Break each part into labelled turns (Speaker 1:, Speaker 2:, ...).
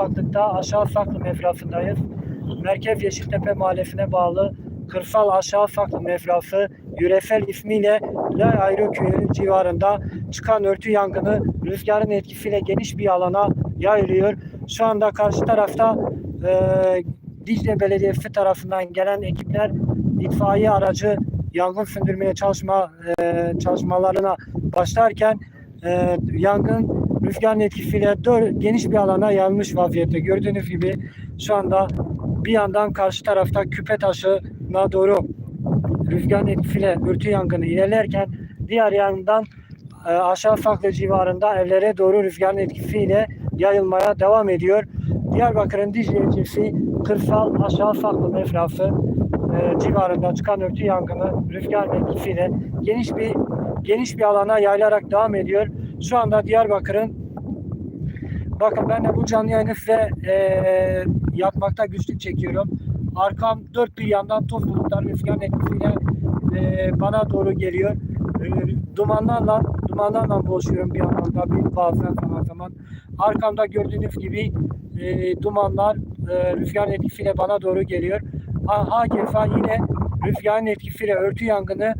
Speaker 1: Baktıkta aşağı Saklı mefrafındayız. Merkez Yeşiltepe mahallesine bağlı Kırsal Aşağı Saklı mefrafı yöresel ismiyle Lay Ayrı Köyü civarında çıkan örtü yangını rüzgarın etkisiyle geniş bir alana yayılıyor. Şu anda karşı tarafta e, Dicle Belediyesi tarafından gelen ekipler itfaiye aracı yangın söndürmeye çalışma e, çalışmalarına başlarken e, yangın rüzgarın etkisiyle dör, geniş bir alana yayılmış vaziyette. Gördüğünüz gibi şu anda bir yandan karşı tarafta küpe taşına doğru rüzgarın etkisiyle örtü yangını ilerlerken diğer yandan e, aşağı Saklı civarında evlere doğru rüzgarın etkisiyle yayılmaya devam ediyor. Diyarbakır'ın Dicle ilçesi Kırsal Aşağı Saklı mefrası e, civarında çıkan örtü yangını rüzgarın etkisiyle geniş bir geniş bir alana yayılarak devam ediyor. Şu anda Diyarbakır'ın bakın ben de bu canlı yayını size e, yapmakta güçlük çekiyorum. Arkam dört bir yandan toz bulutlar rüzgarın etkisiyle e, bana doğru geliyor. E, dumanlarla dumanlarla boğuşuyorum bir yandan da bir bazen zaman zaman. Arkamda gördüğünüz gibi e, dumanlar e, rüzgarın etkisiyle bana doğru geliyor. Ha, hakeza yine rüzgarın etkisiyle örtü yangını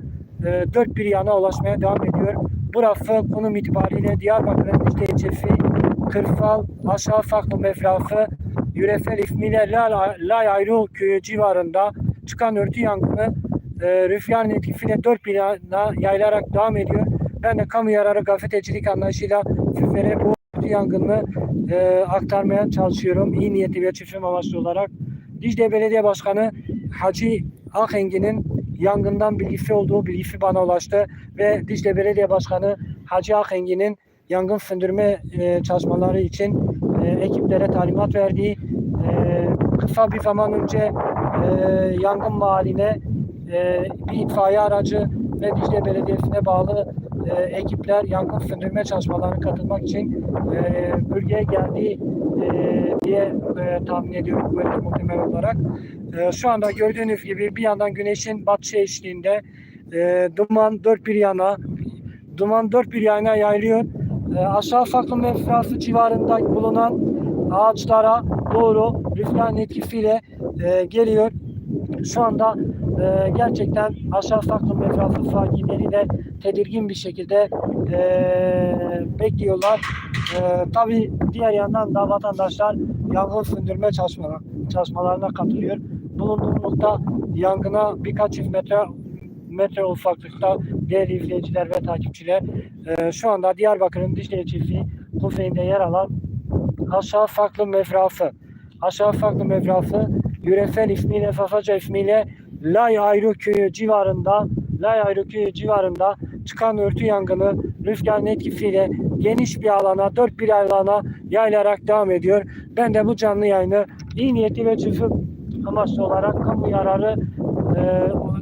Speaker 1: e, dört bir yana ulaşmaya devam ediyor. Burası konum itibariyle Diyarbakır'ın Dicle ilçesi Kırsal Aşağı Saklı mefrası yöresel ismiyle Lay, Lay Ayrı köyü civarında çıkan örtü yangını e, rüzgarın etkisiyle dört bir yana yayılarak devam ediyor. Ben de kamu yararı gazetecilik anlayışıyla sizlere bu örtü yangını e, aktarmaya çalışıyorum. İyi niyetli ve çiftçi amaçlı olarak. Dicle Belediye Başkanı Hacı Akhengi'nin yangından bilgisi olduğu bilgisi bana ulaştı ve Dicle Belediye Başkanı Hacı Akhengi'nin yangın söndürme e, çalışmaları için e, ekiplere talimat verdiği e, kısa bir zaman önce e, yangın mahalline e, bir itfaiye aracı ve Dicle Belediyesi'ne bağlı e, ekipler yangın söndürme çalışmalarına katılmak için e, bölgeye geldiği e, diye e, tahmin ediyorum böyle muhtemel olarak. E, şu anda gördüğünüz gibi bir yandan güneşin batışı eşliğinde e, duman dört bir yana duman dört bir yana yayılıyor. E, aşağı Saklı mefrası civarında bulunan ağaçlara doğru rüzgarın etkisiyle e, geliyor. Şu anda e, gerçekten aşağı Saklı mefrası sakinleri de tedirgin bir şekilde e, bekliyorlar. E, tabii diğer yandan da vatandaşlar yangın söndürme çalışmalar, çalışmalarına katılıyor. Bulunduğum nokta yangına birkaç yüz metre metre ufaklıkta değerli izleyiciler ve takipçiler. E, şu anda Diyarbakır'ın Dicle ilçesi kuzeyinde yer alan aşağı Saklı mefrası. Aşağı Saklı mefrası yöresel ismiyle, Sasaca ismiyle Lay Ayrı köyü civarında Lay Ayrı köyü civarında çıkan örtü yangını rüzgarın etkisiyle geniş bir alana, dört bir alana yayılarak devam ediyor. Ben de bu canlı yayını iyi niyetli ve çözüm amaçlı olarak kamu yararı e,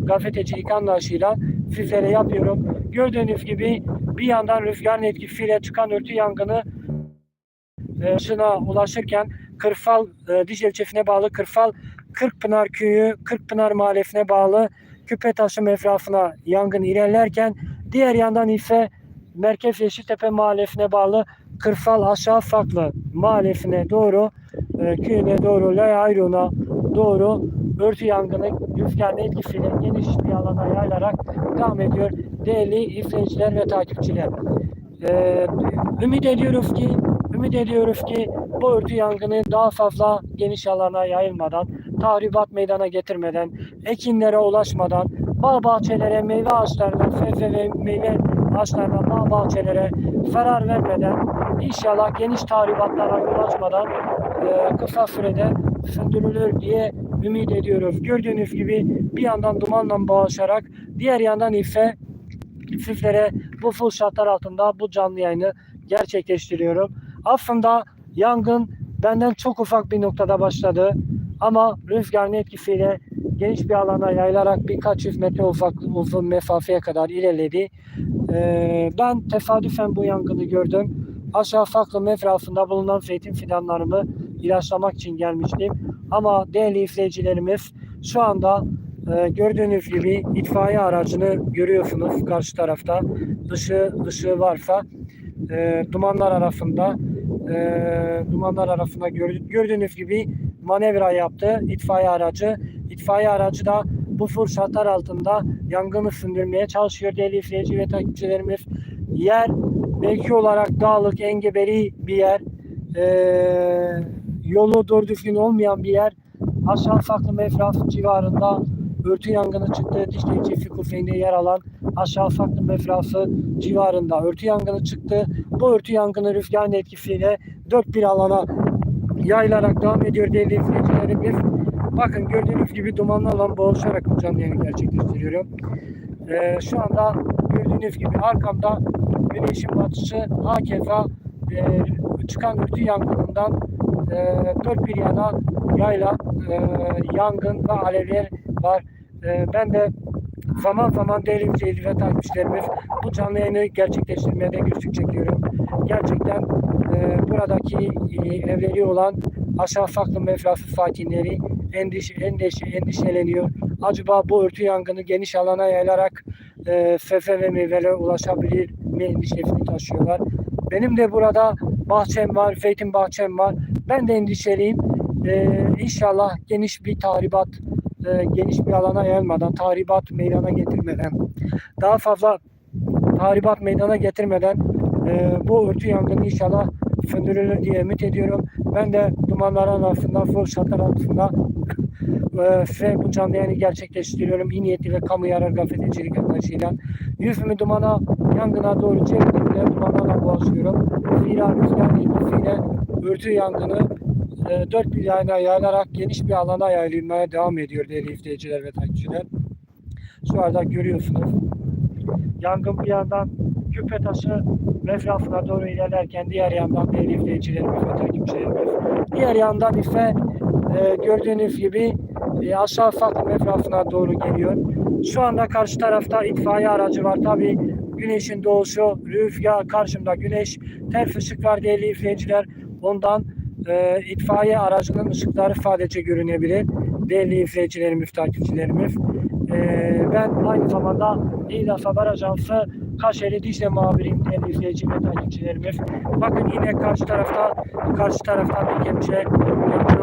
Speaker 1: gazetecilik anlayışıyla sizlere yapıyorum. Gördüğünüz gibi bir yandan rüzgarın etkisiyle çıkan örtü yangını e, şına ulaşırken Kırfal e, Dicle ilçesine bağlı Kırfal Kırkpınar köyü Kırkpınar mahallesine bağlı Küpetaşı mefrafına yangın ilerlerken diğer yandan ise Merkez Yeşiltepe mahallesine bağlı Kırsal Aşağı Saklı mahallesine doğru e, köyüne doğru Lay Ayrı'na doğru örtü yangını rüzgarın etkisiyle geniş bir alana yayılarak devam ediyor. Değerli izleyiciler ve takipçiler. E, ümit ediyoruz ki ümit ediyoruz ki bu örtü yangını daha fazla geniş alana yayılmadan, tahribat meydana getirmeden, ekinlere ulaşmadan, bağ bahçelere, meyve ağaçlarına, sebze ve meyve ağaçlarına, bağ bahçelere zarar vermeden, inşallah geniş tahribatlara yol açmadan e, kısa sürede söndürülür diye ümit ediyoruz. Gördüğünüz gibi bir yandan dumanla boğuşarak, diğer yandan ise sizlere bu full şartlar altında bu canlı yayını gerçekleştiriyorum. Aslında yangın benden çok ufak bir noktada başladı. Ama rüzgarın etkisiyle geniş bir alana yayılarak birkaç yüz metre ufak uzun mesafeye kadar ilerledi. Ee, ben tesadüfen bu yangını gördüm. Aşağı Saklı mefrasında bulunan zeytin fidanlarımı ilaçlamak için gelmiştim. Ama değerli izleyicilerimiz şu anda e, gördüğünüz gibi itfaiye aracını görüyorsunuz karşı tarafta. Dışı, dışı varsa e, dumanlar arasında e, dumanlar arasında. Gördüğünüz gibi manevra yaptı itfaiye aracı. İtfaiye aracı da bu fırsatlar altında yangını söndürmeye çalışıyor değerli izleyici ve takipçilerimiz. Yer mevki olarak dağlık, engebeli bir yer. Ee, yolu doğru düzgün olmayan bir yer. Aşağı Saklı Mefraf civarında örtü yangını çıktı. Dişli Çiftlik Kufeyinde yer alan Aşağı Saklı Mefrafı civarında örtü yangını çıktı. Bu örtü yangını rüzgarın etkisiyle dört bir alana yayılarak devam ediyor değerli izleyicilerimiz. Bakın gördüğünüz gibi dumanlı alan boğuşarak bu canlı yayını gerçekleştiriyorum. Ee, şu anda gördüğünüz gibi arkamda güneşin batışı hakeza e, çıkan örtü yangınından e, dört bir yana yayla e, yangın ve alevler var. E, ben de zaman zaman değerli izleyici ve takipçilerimiz bu canlı yayını gerçekleştirmeye de güçlük çekiyorum. Gerçekten e, buradaki e, evleri olan aşağı farklı mefrafı sakinleri endişe, endişe, endişeleniyor. Acaba bu örtü yangını geniş alana yayılarak e, fefe ve meyvelere ulaşabilir mi endişesini taşıyorlar. Benim de burada bahçem var, zeytin bahçem var. Ben de endişeliyim. E, inşallah geniş bir tahribat, e, geniş bir alana yayılmadan, tahribat meydana getirmeden, daha fazla tahribat meydana getirmeden e, bu örtü yangını inşallah söndürülür diye ümit ediyorum. Ben de dumanların altında, full şartlar altında e, bu canlı yayını gerçekleştiriyorum. İyi niyetli ve kamu yarar gazetecilik anlayışıyla. Yüzümü dumana, yangına doğru çevirdiğimde dumanlarla boğazlıyorum. Zira rüzgar etkisiyle örtü yangını e, dört bir yayına yayılarak geniş bir alana yayılmaya devam ediyor değerli izleyiciler ve takipçiler. Şu anda görüyorsunuz. Yangın bir yandan küpe taşı mefrafına doğru ilerlerken diğer yandan değerli izleyicilerimiz ve takipçilerimiz. Diğer yandan ise e, gördüğünüz gibi e, aşağı farklı mefrafına doğru geliyor. Şu anda karşı tarafta itfaiye aracı var. Tabi güneşin doğuşu, rüzgar karşımda güneş, ters ışık var değerli izleyiciler. Ondan e, itfaiye aracının ışıkları sadece görünebilir. Değerli izleyicilerimiz, takipçilerimiz. E, ben aynı zamanda İlas Haber Ajansı Kaşeli Dicle muhabiriyim değerli izleyici ve takipçilerimiz. Bakın yine karşı tarafta karşı taraftan bir kepçe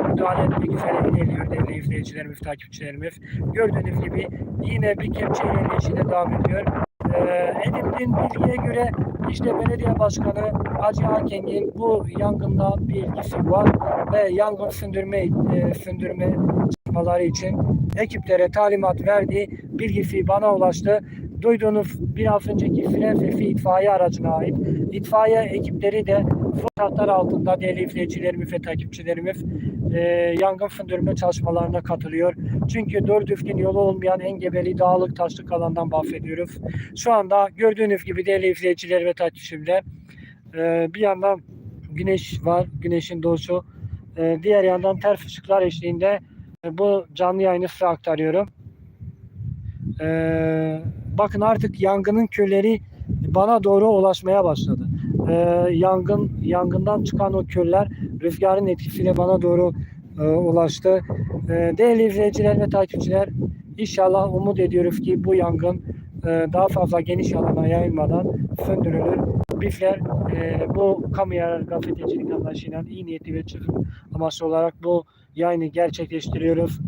Speaker 1: müdahale etmek üzere ilerliyor değerli izleyicilerimiz, takipçilerimiz. Gördüğünüz gibi yine bir kepçe ilerleyişine devam ediyor. Ee, edindiğim bilgiye göre işte belediye başkanı Hacı Akeng'in bu yangında bir ilgisi var ve yangın söndürme e, söndürme çalışmaları için ekiplere talimat verdi. Bilgisi bana ulaştı. Duyduğunuz biraz önceki fren sesi itfaiye aracına ait. İtfaiye ekipleri de fırsatlar altında değerli izleyicilerimiz ve takipçilerimiz e, yangın söndürme çalışmalarına katılıyor. Çünkü doğru düzgün yolu olmayan engebeli dağlık taşlık alandan bahsediyoruz. Şu anda gördüğünüz gibi değerli izleyiciler ve takipçiler e, bir yandan güneş var, güneşin doğuşu. E, diğer yandan ters ışıklar eşliğinde e, bu canlı yayını size aktarıyorum. E, bakın artık yangının külleri bana doğru ulaşmaya başladı. E, yangın yangından çıkan o küller rüzgarın etkisiyle bana doğru e, ulaştı. E, değerli izleyiciler ve takipçiler inşallah umut ediyoruz ki bu yangın e, daha fazla geniş alana yayılmadan söndürülür. Bizler e, bu kamu yararı gazetecilik anlayışıyla iyi niyetli ve çıkım amaçlı olarak bu yayını gerçekleştiriyoruz.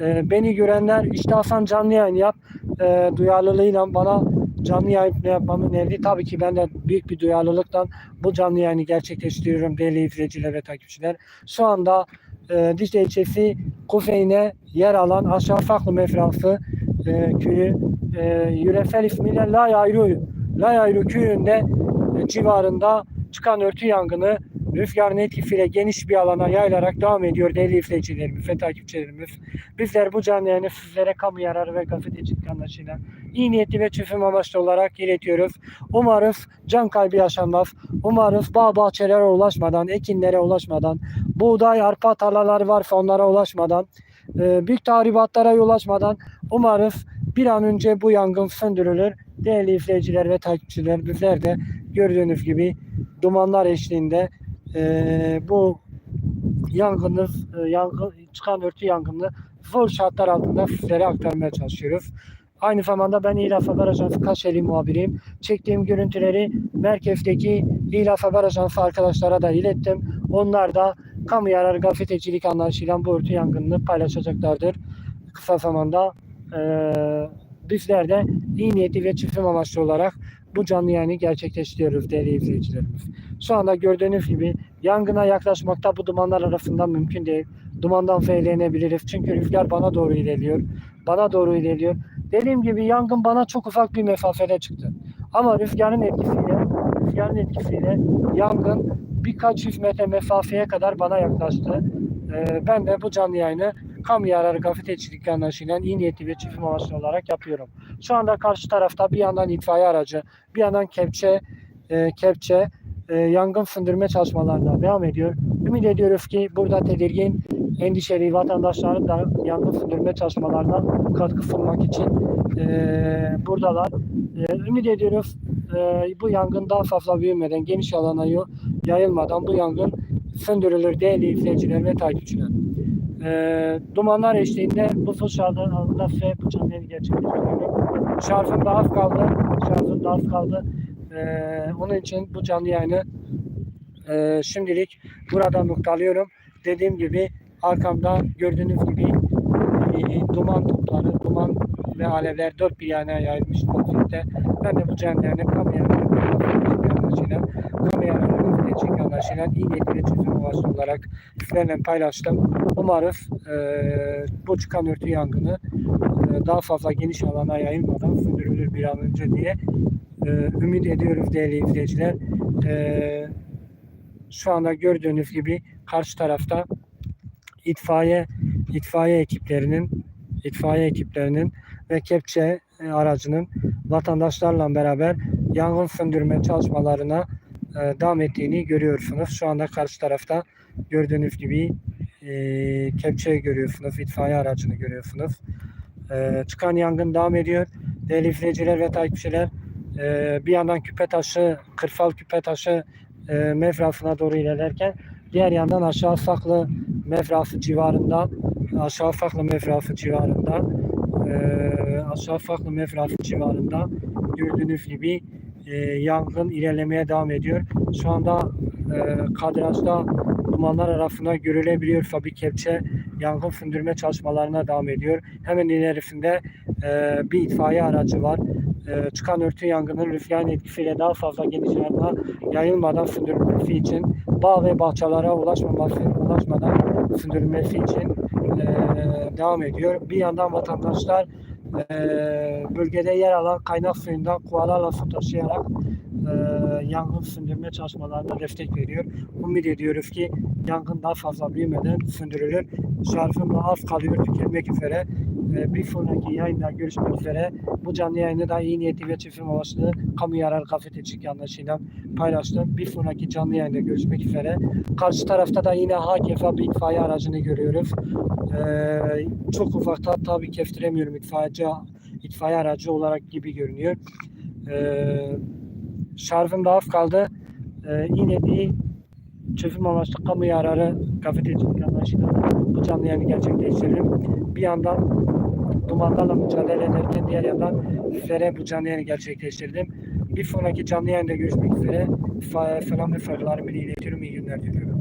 Speaker 1: E, beni görenler işte Hasan canlı yayın yap e, duyarlılığıyla bana canlı yayın yapmamı önerdi. Tabii ki ben de büyük bir duyarlılıktan bu canlı yayını gerçekleştiriyorum değerli izleyiciler ve takipçiler. Şu anda e, Dicle ilçesi kuzeyine yer alan aşağı farklı mefrası e, köyü e, yöresel ismiyle Layayru Layayru köyünde e, civarında çıkan örtü yangını rüzgarın etkisiyle geniş bir alana yayılarak devam ediyor değerli izleyicilerimiz ve takipçilerimiz. Bizler bu canlı yayını sizlere kamu yararı ve gazetecilik anlayışıyla iyi niyetli ve çözüm amaçlı olarak iletiyoruz. Umarız can kaybı yaşanmaz. Umarız bağ bahçelere ulaşmadan, ekinlere ulaşmadan, buğday, arpa tarlaları varsa onlara ulaşmadan, e, büyük tahribatlara yol açmadan umarız bir an önce bu yangın söndürülür. Değerli izleyiciler ve takipçiler bizler de gördüğünüz gibi dumanlar eşliğinde e, bu yangını, e, yangın, çıkan örtü yangını zor şartlar altında sizlere aktarmaya çalışıyoruz. Aynı zamanda ben İlaf Haber Ajansı Kaşeli muhabiriyim. Çektiğim görüntüleri merkezdeki İlaf Haber Ajansı arkadaşlara da ilettim. Onlar da kamu yararı gazetecilik anlayışıyla bu örtü yangınını paylaşacaklardır. Kısa zamanda eee bizler de iyi niyeti ve çiftlim amaçlı olarak bu canlı yayını gerçekleştiriyoruz değerli izleyicilerimiz. Şu anda gördüğünüz gibi yangına yaklaşmakta bu dumanlar arasından mümkün değil. Dumandan zehirlenebiliriz. Çünkü rüzgar bana doğru ilerliyor. Bana doğru ilerliyor. Dediğim gibi yangın bana çok ufak bir mesafede çıktı. Ama rüzgarın etkisiyle rüzgarın etkisiyle yangın birkaç yüz metre mesafeye kadar bana yaklaştı. Ee, ben de bu canlı yayını kamu yararı gazetecilik anlayışıyla iyi niyetli ve çiftlim amaçlı olarak yapıyorum. Şu anda karşı tarafta bir yandan itfaiye aracı, bir yandan kepçe, e, kepçe e, yangın söndürme çalışmalarına devam ediyor. Ümit ediyoruz ki burada tedirgin, endişeli vatandaşların da yangın söndürme çalışmalarına katkı sunmak için e, buradalar. E, ümit ediyoruz e, bu yangın daha fazla büyümeden, geniş alana yayılmadan bu yangın söndürülür değerli izleyiciler ve takipçiler. E, dumanlar eşliğinde bu su şarjında size bu canlıyı gerçekleştiriyorum. Şarjım da az kaldı. Şarjım da az kaldı. E, onun için bu canlı yayını e, şimdilik burada noktalıyorum. Dediğim gibi arkamda gördüğünüz gibi e, duman topları, duman ve alevler dört bir yana yayılmış vaziyette. Ben de bu canlı yayını anlaşıyla, kamu gazetecilik anlaşıyla iyi niyetli çözüm olarak sizlerle paylaştım. Umarız e, bu çıkan örtü yangını e, daha fazla geniş alana yayılmadan söndürülür bir an önce diye e, ümit ediyoruz değerli izleyiciler. E, şu anda gördüğünüz gibi karşı tarafta itfaiye itfaiye ekiplerinin itfaiye ekiplerinin ve kepçe e, aracının vatandaşlarla beraber yangın söndürme çalışmalarına devam ettiğini görüyorsunuz. Şu anda karşı tarafta gördüğünüz gibi e, kepçeyi görüyorsunuz, itfaiye aracını görüyorsunuz. E, çıkan yangın devam ediyor. Değerli izleyiciler ve takipçiler e, bir yandan küpe taşı, kırfal küpe taşı e, mevrasına doğru ilerlerken diğer yandan aşağı saklı mevrası civarında aşağı saklı mevrası civarında e, aşağı saklı mevrası civarında gördüğünüz gibi e, yangın ilerlemeye devam ediyor. Şu anda e, kadrajda dumanlar arasında görülebiliyor tabii kepçe yangın söndürme çalışmalarına devam ediyor. Hemen ilerisinde e, bir itfaiye aracı var. E, çıkan örtü yangının rüzgarın etkisiyle daha fazla geniş alana yayılmadan söndürülmesi için bağ ve bahçelere ulaşmaması, ulaşmadan söndürülmesi için e, devam ediyor. Bir yandan vatandaşlar e, bölgede yer alan kaynak suyundan kuvalarla su taşıyarak e, yangın söndürme çalışmalarına destek veriyor. Umut ediyoruz ki yangın daha fazla büyümeden söndürülür. Şarjım da az kalıyor tükenmek üzere. E, bir sonraki yayında görüşmek üzere. Bu canlı yayını da iyi niyetli ve çiftlim amaçlı kamu yararı gazetecilik yanlışıyla paylaştım. Bir sonraki canlı yayında görüşmek üzere. Karşı tarafta da yine hakeza bir itfaiye aracını görüyoruz. Ee, çok ufakta tabii kestiremiyorum itfaiyeci itfaiye aracı olarak gibi görünüyor. Ee, şarjım da az kaldı. Ee, yine bir çözüm amaçlı kamu yararı gazetecilik anlayışıyla bu canlı yayını gerçekleştiririm. Bir yandan dumanlarla mücadele ederken diğer yandan sizlere bu canlı yayını gerçekleştirdim. Bir sonraki canlı yayında görüşmek üzere. Selam ve saygılarımı iletiyorum. İyi günler diliyorum.